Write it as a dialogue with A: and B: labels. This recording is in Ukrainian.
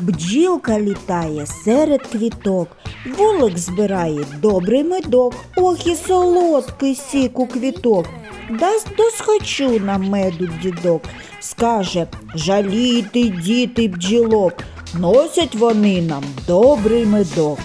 A: Бджілка літає серед квіток, вулик збирає добрий медок. Ох і солодкий сік у квіток. Дасть досхочу на меду дідок. Скаже, жалійте, діти бджілок, носять вони нам добрий медок.